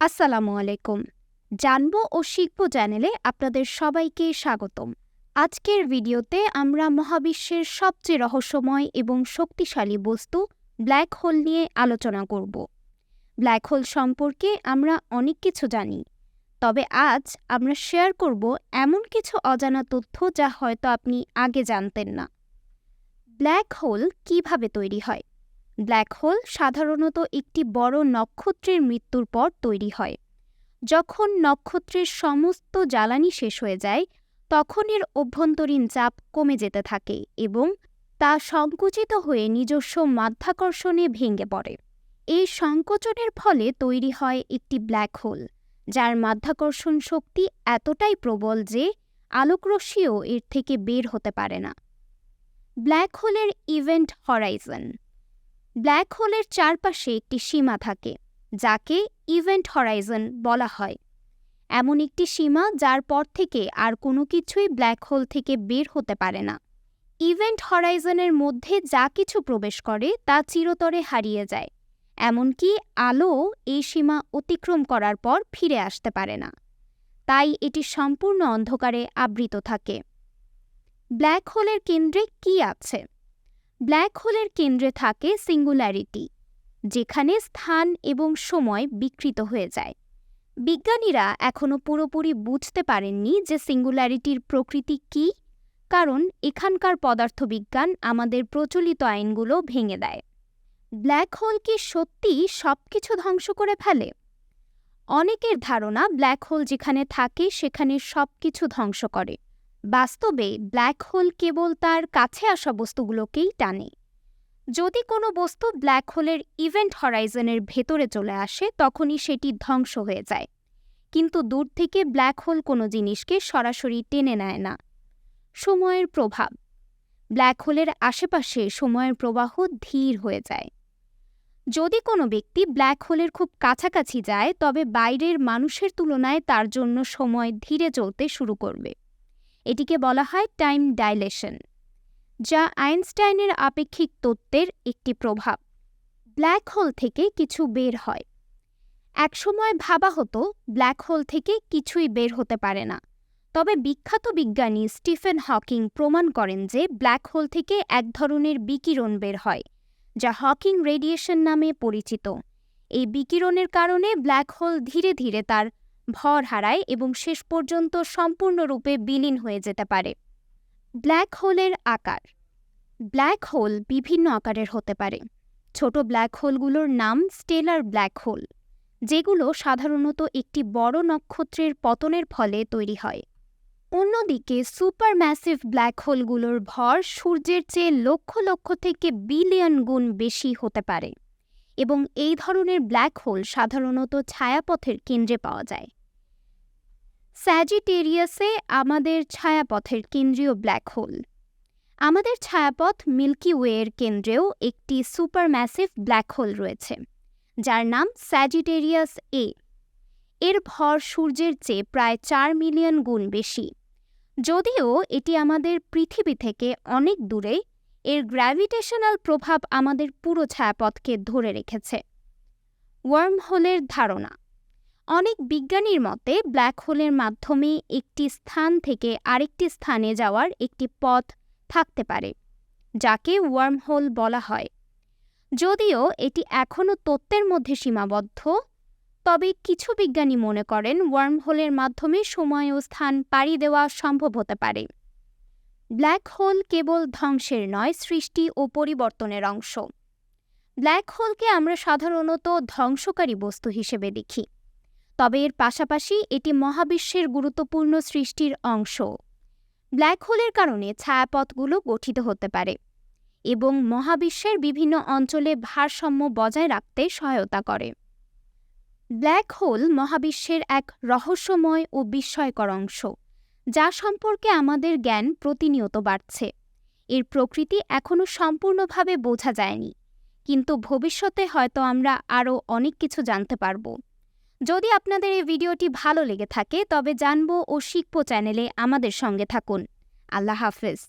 আসসালামু আলাইকুম। জানব ও শিখব চ্যানেলে আপনাদের সবাইকে স্বাগতম। আজকের ভিডিওতে আমরা মহাবিশ্বের সবচেয়ে রহস্যময় এবং শক্তিশালী বস্তু ব্ল্যাক হোল নিয়ে আলোচনা করব। ব্ল্যাক হোল সম্পর্কে আমরা অনেক কিছু জানি, তবে আজ আমরা শেয়ার করব এমন কিছু অজানা তথ্য যা হয়তো আপনি আগে জানতেন না। ব্ল্যাক হোল কীভাবে তৈরি হয়? ব্ল্যাক হোল সাধারণত একটি বড় নক্ষত্রের মৃত্যুর পর তৈরি হয়। যখন নক্ষত্রের সমস্ত জ্বালানি শেষ হয়ে যায়, তখন এর অভ্যন্তরীণ চাপ কমে যেতে থাকে এবং তা সংকুচিত হয়ে নিজস্ব মাধ্যাকর্ষণে ভেঙে পড়ে। এই সংকোচনের ফলে তৈরি হয় একটি ব্ল্যাক হোল, যার মাধ্যাকর্ষণ শক্তি এতটাই প্রবল যে আলোকরশ্মিও এর থেকে বের হতে পারে না। ব্ল্যাক হোলের ইভেন্ট হরাইজন ব্ল্যাক হোলের চারপাশে একটি সীমা থাকে, যাকে ইভেন্ট হরাইজন বলা হয়। এমন একটি সীমা যার পর থেকে আর কোনো কিছুই ব্ল্যাক হোল থেকে বের হতে পারে না। ইভেন্ট হরাইজনের মধ্যে যা কিছু প্রবেশ করে তা চিরতরে হারিয়ে যায়, এমনকি আলো এই সীমা অতিক্রম করার পর ফিরে আসতে পারে না। তাই এটি সম্পূর্ণ অন্ধকারে আবৃত থাকে। ব্ল্যাক হোলের কেন্দ্রে কি আছে? ব্ল্যাক হোলের কেন্দ্রে থাকে সিঙ্গুলারিটি, যেখানে স্থান এবং সময় বিকৃত হয়ে যায়। বিজ্ঞানীরা এখনও পুরোপুরি বুঝতে পারেননি যে সিঙ্গুলারিটির প্রকৃতি কী, কারণ এখানকার পদার্থবিজ্ঞান আমাদের প্রচলিত আইনগুলো ভেঙে দেয়। ব্ল্যাক হোল কি সত্যি সব কিছু ধ্বংস করে ফেলে? অনেকের ধারণা ব্ল্যাক হোল যেখানে থাকে সেখানে সব কিছু ধ্বংস করে। বাস্তবে ব্ল্যাক হোল কেবল তার কাছে আসা বস্তুগুলোকেই টানে। যদি কোনো বস্তু ব্ল্যাক হোলের ইভেন্ট হরাইজনের ভেতরে চলে আসে, তখনই সেটি ধ্বংস হয়ে যায়। কিন্তু দূর থেকে ব্ল্যাক হোল কোনো জিনিসকে সরাসরি টেনে নেয় না। সময়ের প্রভাব। ব্ল্যাক হোলের আশেপাশে সময়ের প্রবাহ ধীর হয়ে যায়। যদি কোনো ব্যক্তি ব্ল্যাক হোলের খুব কাছাকাছি যায়, তবে বাইরের মানুষের তুলনায় তার জন্য সময় ধীরে চলতে শুরু করবে। এটিকে বলা হয় টাইম ডাইলেশন, যা আইনস্টাইনের আপেক্ষিক তত্ত্বের একটি প্রভাব। ব্ল্যাক হোল থেকে কিছু বের হয়। একসময় ভাবা হতো, ব্ল্যাক হোল থেকে কিছুই বের হতে পারে না। তবে বিখ্যাত বিজ্ঞানী স্টিফেন হকিং প্রমাণ করেন যে ব্ল্যাক হোল থেকে এক ধরনের বিকিরণ বের হয়, যা হকিং রেডিয়েশন নামে পরিচিত। এই বিকিরণের কারণে ব্ল্যাক হোল ধীরে ধীরে তার ভর হারায় এবং শেষ পর্যন্ত সম্পূর্ণরূপে বিলীন হয়ে যেতে পারে। ব্ল্যাক হোলের আকার। ব্ল্যাক হোল বিভিন্ন আকারের হতে পারে। ছোট ব্ল্যাক হোলগুলোর নাম স্টেলার ব্ল্যাক হোল, যেগুলো সাধারণত একটি বড় নক্ষত্রের পতনের ফলে তৈরি হয়। অন্যদিকে সুপার ম্যাসিভ ব্ল্যাক হোলগুলোর ভর সূর্যের চেয়ে লক্ষ লক্ষ থেকে বিলিয়ন গুণ বেশি হতে পারে এবং এই ধরনের ব্ল্যাক হোল সাধারণত ছায়াপথের কেন্দ্রে পাওয়া যায়। স্যাজিটেরিয়াসে আমাদের ছায়াপথের কেন্দ্রীয় ব্ল্যাক হোল। আমাদের ছায়াপথ মিল্কি ওয়ের কেন্দ্রেও একটি সুপার ম্যাসিভ ব্ল্যাক হোল রয়েছে, যার নাম স্যাজিটেরিয়াস এ। এর ভর সূর্যের চেয়ে প্রায় চার মিলিয়ন গুণ বেশি। যদিও এটি আমাদের পৃথিবী থেকে অনেক দূরে, এর গ্র্যাভিটেশনাল প্রভাব আমাদের পুরো ছায়াপথকে ধরে রেখেছে। ওয়ার্ম হোলের ধারণা অনেক বিজ্ঞানীর মতে ব্ল্যাক হোলের মাধ্যমে একটি স্থান থেকে আরেকটি স্থানে যাওয়ার একটি পথ থাকতে পারে, যাকে ওয়ার্ম হোল বলা হয়। যদিও এটি এখনও তত্ত্বের মধ্যে সীমাবদ্ধ, তবে কিছু বিজ্ঞানী মনে করেন ওয়ার্ম হোলের মাধ্যমে সময় ও স্থান পাড়ি দেওয়া সম্ভব হতে পারে। ব্ল্যাক হোল কেবল ধ্বংসের নয়, সৃষ্টি ও পরিবর্তনের অংশ। ব্ল্যাক হোলকে আমরা সাধারণত ধ্বংসকারী বস্তু হিসেবে দেখি। তবে এর পাশাপাশি এটি মহাবিশ্বের গুরুত্বপূর্ণ সৃষ্টির অংশ। ব্ল্যাক হোলের কারণে ছায়াপথগুলো গঠিত হতে পারে এবং মহাবিশ্বের বিভিন্ন অঞ্চলে ভারসাম্য বজায় রাখতে সহায়তা করে। ব্ল্যাক হোল মহাবিশ্বের এক রহস্যময় ও বিস্ময়কর অংশ, যা সম্পর্কে আমাদের জ্ঞান প্রতিনিয়ত বাড়ছে। এর প্রকৃতি এখনও সম্পূর্ণভাবে বোঝা যায়নি, কিন্তু ভবিষ্যতে হয়তো আমরা আরও অনেক কিছু জানতে পারব। যদি আপনাদের এই ভিডিওটি ভালো লেগে থাকে, তবে জানব ও শিখব চ্যানেলে আমাদের সঙ্গে থাকুন। আল্লাহ হাফেজ।